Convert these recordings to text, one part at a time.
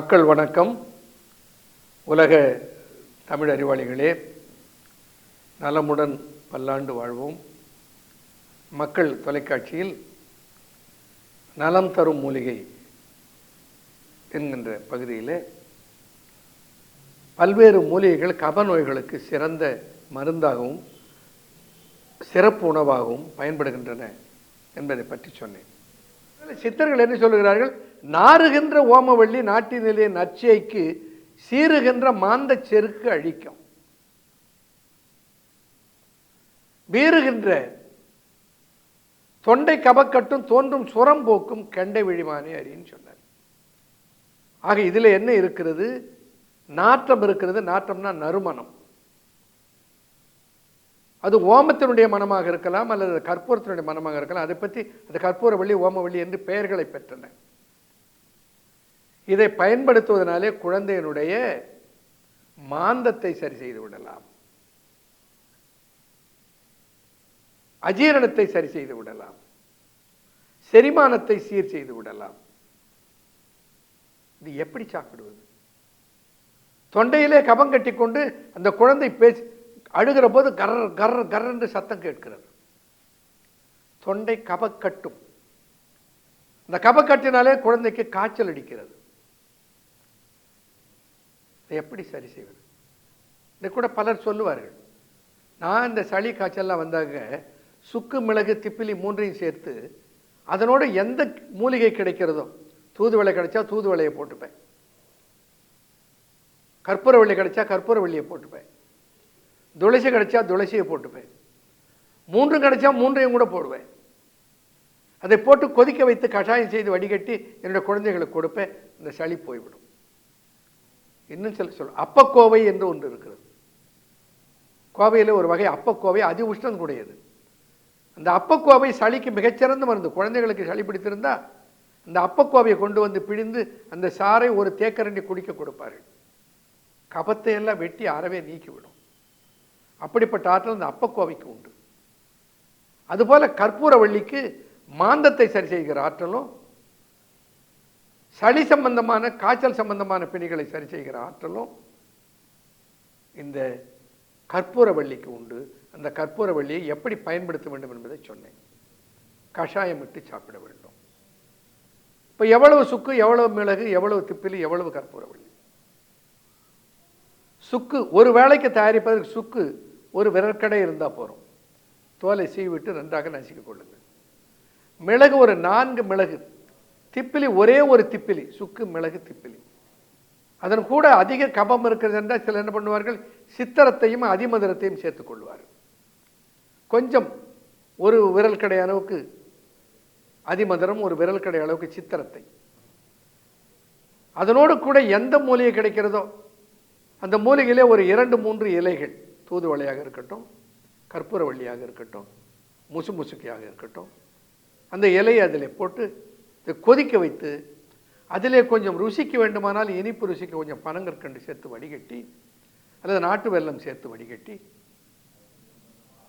மக்கள் வணக்கம். உலக தமிழ் அறிவாளிகளே நலமுடன் பல்லாண்டு வாழ்வோம். மக்கள் தொலைக்காட்சியில் நலம் தரும் மூலிகை என்கின்ற பகுதியில் பல்வேறு மூலிகைகள் கப நோய்களுக்கு சிறந்த மருந்தாகவும் சிறப்பு உணவாகவும் பயன்படுகின்றன என்பதை பற்றி சொன்னேன். சித்தர்கள் என்ன சொல்கிறார்கள் நாறுகின்ற ஓமவள்ளி நாட்டினிலே நச்சைக்கு சீறுகின்ற மாந்த செருக்கு அழிக்கும். வீறுகின்ற தொண்டை கபக்கட்டும் தோன்றும் சுரம் போக்கும் கெண்டை விழிமானே அறின்னு சொன்னார். ஆக இதில் என்ன இருக்கிறது? நாற்றம் இருக்கிறது. நாற்றம்னா நறுமணம். அது ஓமத்தினுடைய மனமாக இருக்கலாம் அல்லது கற்பூரத்தினுடைய மனமாக இருக்கலாம். அதை பற்றி அது கற்பூரவள்ளி ஓமவள்ளி என்று பெயர்களை பெற்றன. இதை பயன்படுத்துவதனாலே குழந்தையினுடைய மாந்தத்தை சரி செய்து விடலாம். அஜீரணத்தை சரி செய்து விடலாம். செரிமானத்தை சீர் செய்து விடலாம். இது எப்படி சாப்பிடுவது? தொண்டையிலே கபம் கட்டி கொண்டு அந்த குழந்தை பேசி அழுகிற போது கர் கர் கர் என்று சத்தம் கேட்கிறது. தொண்டை கபக்கட்டும். அந்த கபக்கட்டினாலே குழந்தைக்கு காய்ச்சல் அடிக்கிறது. இதை எப்படி சரி செய்வது? இதை கூட பலர் சொல்லுவார்கள். நான் இந்த சளி காய்ச்சல்லாம் வந்தாங்க சுக்கு மிளகு திப்பிலி மூன்றையும் சேர்த்து அதனோட எந்த மூலிகை கிடைக்கிறதோ தூதுவளை கிடைச்சா தூதுவளையை போட்டுப்பேன். கற்பூரவள்ளி கிடைச்சா கற்பூரவள்ளியை போட்டுப்பேன். துளசி கிடைச்சா துளசியை போட்டுப்பேன். மூன்றும் கிடைச்சா மூன்றையும் கூட போடுவேன். அதை போட்டு கொதிக்க வைத்து கஷாயம் செய்து வடிகட்டி என்னுடைய குழந்தைகளுக்கு கொடுப்பேன். இந்த சளி போய்விடும். இன்னும் சில சொல்ல அப்பக்கோவை என்று ஒன்று இருக்கிறது. கோவையில் ஒரு வகை அப்பக்கோவை அதி உஷ்ணம் கூடியது அந்த அப்பக்கோவை சளிக்கு மிகச்சிறந்த மருந்து. குழந்தைகளுக்கு சளி பிடித்திருந்தா அந்த அப்பக்கோவையை கொண்டு வந்து பிழிந்து அந்த சாறை ஒரு தேக்கரண்டி குடிக்க கொடுப்பார்கள். கபத்தை எல்லாம் வெட்டி அறவே நீக்கிவிடும். அப்படிப்பட்ட ஆற்றல் அந்த அப்பக்கோவைக்கு உண்டு. அதுபோல கற்பூரவள்ளிக்கு மாந்தத்தை சரி செய்கிற ஆற்றலும் சளி சம்பந்தமான காய்ச்சல் சம்பந்தமான பிணிகளை சரி செய்கிற ஆற்றலும் இந்த கற்பூரவள்ளிக்கு உண்டு. அந்த கற்பூரவள்ளியை எப்படி பயன்படுத்த வேண்டும் என்பதை சொன்னேன். கஷாயம் விட்டு சாப்பிட வேண்டும். இப்போ எவ்வளவு சுக்கு எவ்வளவு மிளகு எவ்வளவு திப்பிலி எவ்வளவு கற்பூரவள்ளி சுக்கு ஒரு வேளைக்கு தயாரிப்பதற்கு சுக்கு ஒரு விரற்கடை இருந்தால் போகிறோம் தோலை சீவிட்டு நன்றாக நசுக்கிக் கொள்ளுங்கள். மிளகு ஒரு நான்கு மிளகு. திப்பிலி ஒரே ஒரு திப்பிலி சுக்கு மிளகு திப்பிலி. அதன் கூட அதிக கபம் இருக்கிறது என்றால் சிலர் என்ன பண்ணுவார்கள்? சித்திரத்தையும் அதிமதுரத்தையும் சேர்த்து கொள்வார் கொஞ்சம் ஒரு விரல் கடை அளவுக்கு அதிமதுரம் ஒரு விரல் கடை அளவுக்கு சித்திரத்தை. அதனோடு கூட எந்த மூலிகை கிடைக்கிறதோ அந்த மூலிகையிலே ஒரு இரண்டு மூன்று இலைகள் தூதுவளையாக இருக்கட்டும் கற்பூரவள்ளியாக இருக்கட்டும் முசு முசுக்கியாக இருக்கட்டும் அந்த இலையை அதில் போட்டு கொதிக்க வைத்து அதிலே கொஞ்சம் ருசிக்க வேண்டுமானால் இனிப்பு ருசிக்க கொஞ்சம் பனங்கற்கண்டு சேர்த்து வடிகட்டி அல்லது நாட்டு வெல்லம் சேர்த்து வடிகட்டி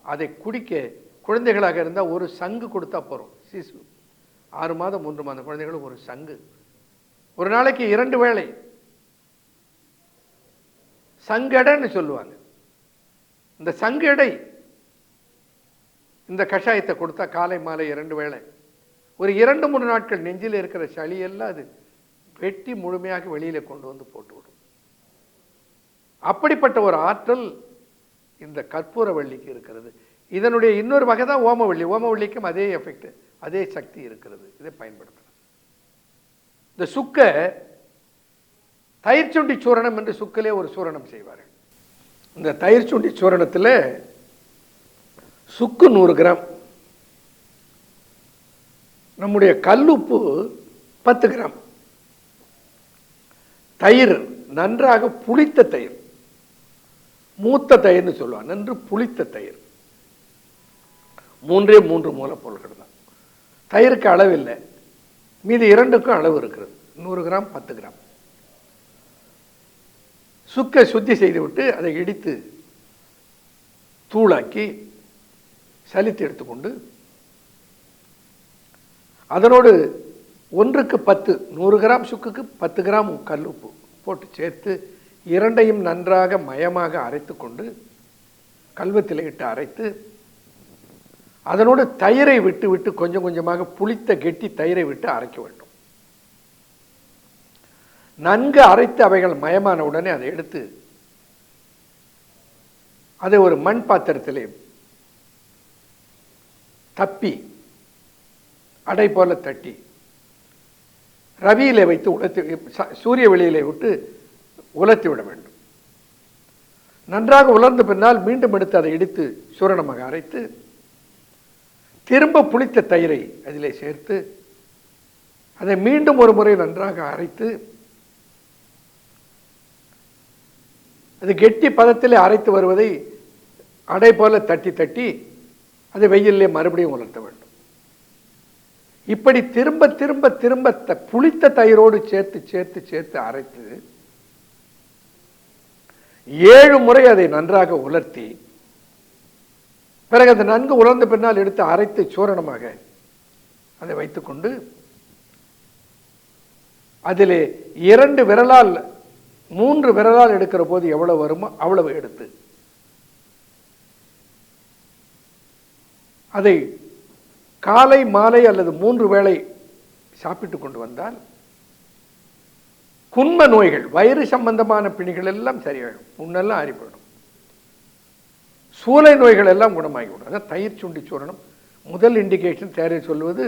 அதை குடிக்க குழந்தைகளாக இருந்தால் ஒரு சங்கு கொடுத்தா போகிறோம் சிசு. ஆறு மாதம் மூன்று மாதம் குழந்தைகளும் ஒரு சங்கு. ஒரு நாளைக்கு இரண்டு வேளை. சங்கடைன்னு சொல்லுவாங்க. இந்த சங்கடை இந்த கஷாயத்தை கொடுத்தா காலை மாலை இரண்டு வேளை. ஒரு இரண்டு மூணு நாட்கள் நெஞ்சில் இருக்கிற சளியெல்லாம் அது வெட்டி முழுமையாக வெளியில் கொண்டு வந்து போட்டுவிடும். அப்படிப்பட்ட ஒரு ஆற்றல் இந்த கற்பூரவள்ளிக்கு இருக்கிறது. இதனுடைய இன்னொரு வகை தான் ஓமவள்ளி ஓமவள்ளிக்கும் அதே எஃபெக்ட் அதே சக்தி இருக்கிறது. இதை பயன்படுத்தலாம். இந்த சுக்க தயிர் சுண்டி சூரணம் என்று சுக்கிலே ஒரு சூரணம் செய்வார்கள். இந்த தயிர் சுண்டி சூரணத்தில் சுக்கு நூறு கிராம் நம்முடைய கல்லுப்பு பத்து கிராம். தயிர் நன்றாக புளித்த தயிர். மூத்த தயிர்னு சொல்லுவாங்க. நன்று புளித்த தயிர். மூன்றே மூன்று மூலப்பொருட்கள் தான். தயிருக்கு அளவில்லை. மீதி இரண்டுக்கும் அளவு இருக்கிறது. நூறு கிராம் பத்து கிராம். சுக்கை சுத்தி செய்துவிட்டு அதை இடித்து தூளாக்கி சலித்து எடுத்துக்கொண்டு அதனோடு ஒன்றுக்கு பத்து நூறு கிராம் சுக்குக்கு பத்து கிராம் கல்லுப்பு போட்டு சேர்த்து இரண்டையும் நன்றாக மயமாக அரைத்து கொண்டு கல்வத்தில் இட்டு அரைத்து அதனோடு தயிரை விட்டு விட்டு கொஞ்சம் கொஞ்சமாக புளித்த கெட்டி தயிரை விட்டு அரைக்க வேண்டும். நன்கு அரைத்து அவைகள் மயமான உடனே அதை எடுத்து அதை ஒரு மண் பாத்திரத்திலே தப்பி அடை போல தட்டி. ரவியிலே வைத்து உலர்த்தி ச- சூரிய வெளியிலே விட்டு உலர்த்தி விட வேண்டும். நன்றாக உலர்ந்த பின்னால் மீண்டும் எடுத்து அதை இடித்து சூரணமாக அரைத்து திரும்ப புளித்த தயிரை அதிலே சேர்த்து அதை மீண்டும் ஒரு முறை நன்றாக அரைத்து அது கெட்டி பதத்திலே அரைத்து வருவதை அடை போல தட்டி தட்டி அதை வெயிலே மறுபடியும் உலர்த்த வேண்டும். இப்படி திரும்ப திரும்ப திரும்ப புளித்த தயிரோடு சேர்த்து சேர்த்து சேர்த்து அரைத்து ஏழு முறை அதை நன்றாக உலர்த்தி பிறகு அது நன்கு உலர்ந்த பின்னால் எடுத்து அரைத்து சூரணமாக அதை வைத்துக்கொண்டு அதிலே இரண்டு விரலால் மூன்று விரலால் எடுக்கிற போது எவ்வளவு வருமோ அவ்வளவு எடுத்து அதை காலை மாலை அல்லது மூன்று வேளை சாப்பிட்டு கொண்டு வந்தால் குன்ம நோய்கள் வயிறு சம்பந்தமான பிணிகள் எல்லாம் சரியாகும் புண்ணெல்லாம் ஆறி போயிடும். சூளை நோய்கள் எல்லாம் குணமாகிவிடும். அதான் தயிர் சுண்டி சூரணம். முதல் இண்டிகேஷன் தேரை சொல்வது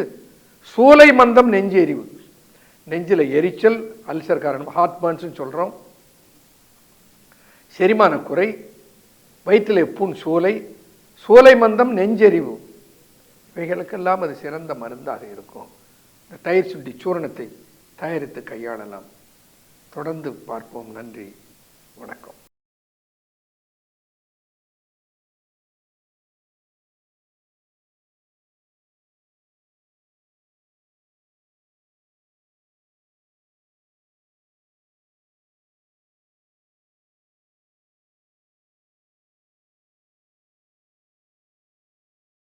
சூளை மந்தம் நெஞ்சு எரிவு. நெஞ்சில் எரிச்சல் அல்சர் காரணம் ஹார்ட் பர்ன்ஸ்னு சொல்கிறோம் செரிமான குறை வயிற்றில் புண் சூளை சூளை மந்தம் நெஞ்செறிவு இவைகளுக்கெல்லாம் அது சிறந்த மருந்தாக இருக்கும். இந்த தயிர் சுண்டி சூரணத்தை தயாரித்து கையாளலாம். தொடர்ந்து பார்ப்போம். நன்றி. வணக்கம்.